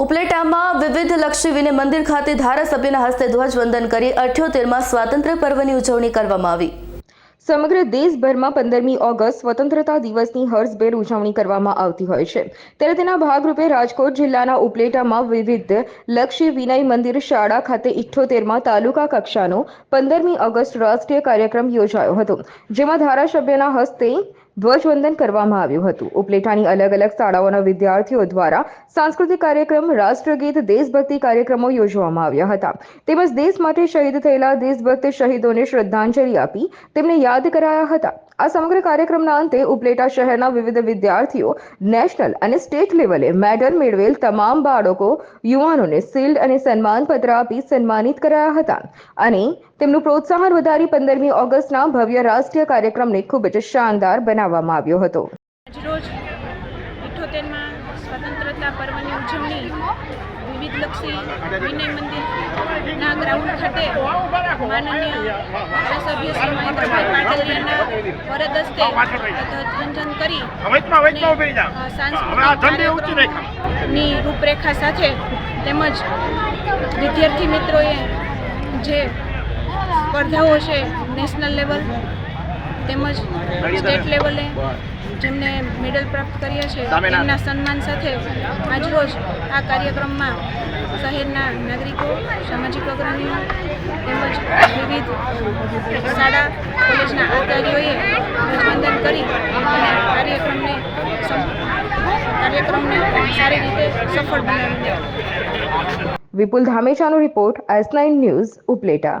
ઉપલેટામાં વિવિધ લક્ષી મંદિર ખાતે ધારાસભ્યના હસ્તે ધ્વજવંદન કરી અઠ્યોતેરમાં સ્વાતંત્ર્ય પર્વની ઉજવણી કરવામાં આવી. સમગ્ર દેશભરમાં પંદરમી ઓગસ્ટ સ્વતંત્રતા દિવસની હર્ષભેર ઉજવણી કરવામાં આવતી હોય છે. ત્યારે તેના ભાગરૂપે રાજકોટ જિલ્લાના ઉપલેટામાં વિવિધ લક્ષ્ય વિનય મંદિર શાળા ખાતે ઇઠ્ઠોતેરમાં તાલુકા કક્ષાનો પંદરમી ઓગસ્ટ રાષ્ટ્રીય કાર્યક્રમ યોજાયો હતો. જેમાં ધારાસભ્યના હસ્તે ધ્વજવંદન કરવામાં આવ્યું હતું. ઉપલેટાની અલગ અલગ શાળાઓના વિદ્યાર્થીઓ દ્વારા સાંસ્કૃતિક કાર્યક્રમ, રાષ્ટ્રગીત, દેશભક્તિ કાર્યક્રમો યોજવામાં આવ્યા હતા. તેમજ દેશ માટે શહીદ થયેલા દેશભક્ત શહીદોને શ્રદ્ધાંજલિ આપી તેમને યાદ કરાયા હતા. આ સમગ્ર કાર્યક્રમના અંતે ઉપલેટા શહેરના વિવિધ વિદ્યાર્થીઓ, નેશનલ અને સ્ટેટ લેવલે મેડલ મેળવેલ તમામ બાળકો, યુવાનોને શિલ્ડ અને સન્માનપત્ર આપી સન્માનિત કરાયા હતા. અને તેમનું પ્રોત્સાહન વધારી પંદરમી ઓગસ્ટના ભવ્ય રાષ્ટ્રીય કાર્યક્રમને ખૂબ જ શાનદાર બનાવવામાં આવ્યો હતો. આજરોજ સ્વતંત્રતા પર્વની ઉજવણી વિવિધલક્ષી વિનય મંદિરના ગ્રાઉન્ડ ખાતે માનનીય ધારાસભ્ય શ્રી મહેન્દ્રભાઈ પાટલિયાના વરદ હસ્તે ધ્વજવંદન કરી સાંસ્કૃતિકની રૂપરેખા સાથે તેમજ વિદ્યાર્થી મિત્રોએ જે સ્પર્ધાઓ છે નેશનલ લેવલ તેમજ સ્ટેટ લેવલે જેમને મેડલ પ્રાપ્ત કર્યા છે તેમના સન્માન સાથે આજરોજ આ કાર્યક્રમમાં શહેરના નાગરિકો સામાજિક અગ્રણીઓ તેમજ વિવિધ શાળા કોલેજના આચાર્યોએ ધ્વજવંદન કરી અને કાર્યક્રમને કાર્યક્રમને સારી રીતે સફળ બનાવીને Vipul ધામેચાનો report S nine news Upleta.